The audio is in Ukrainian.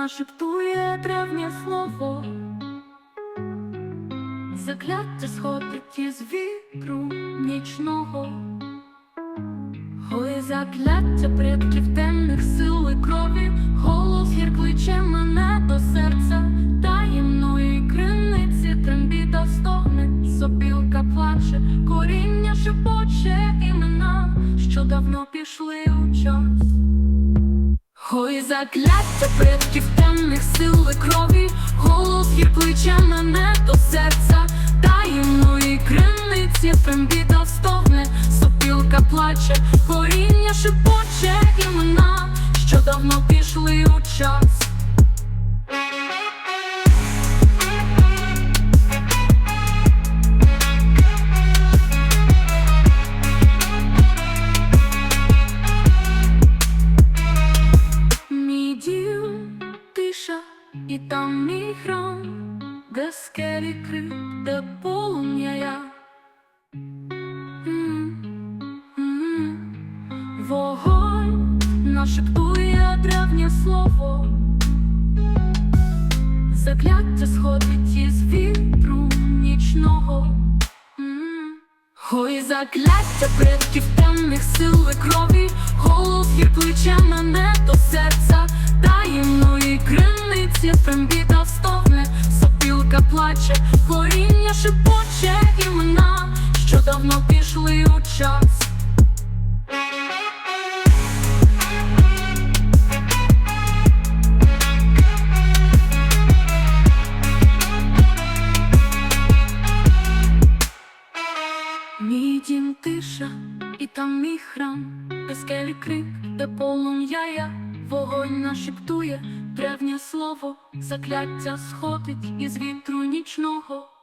нашептує древнє слово, закляття сходить із вітру нічного, Ой, закляття предків темних сил і крові, голос гір кличе мене до серця, таємної криниці трембіта стогне, сопілка плаче, коріння шепоче імена, що давно пішли у час. Ой, закляття предків голос плече мене до серця, таємної криниці трембіта стогне, сопілка плаче, коріння шепоче імена, що давно пішли у час. І там мій храм, де скелі крик, де полум'я я. Вогонь нашептує древнє слово, закляття сходить із вітру нічного. Ой, закляття предків темних сил і крові, голос гір кличе мене до шепоче імена, що давно пішли у час. Мій дім тиша, і там мій храм, де скелі крик, де полум'я я, вогонь нашептує древнє слово, закляття сходить із вітру нічного.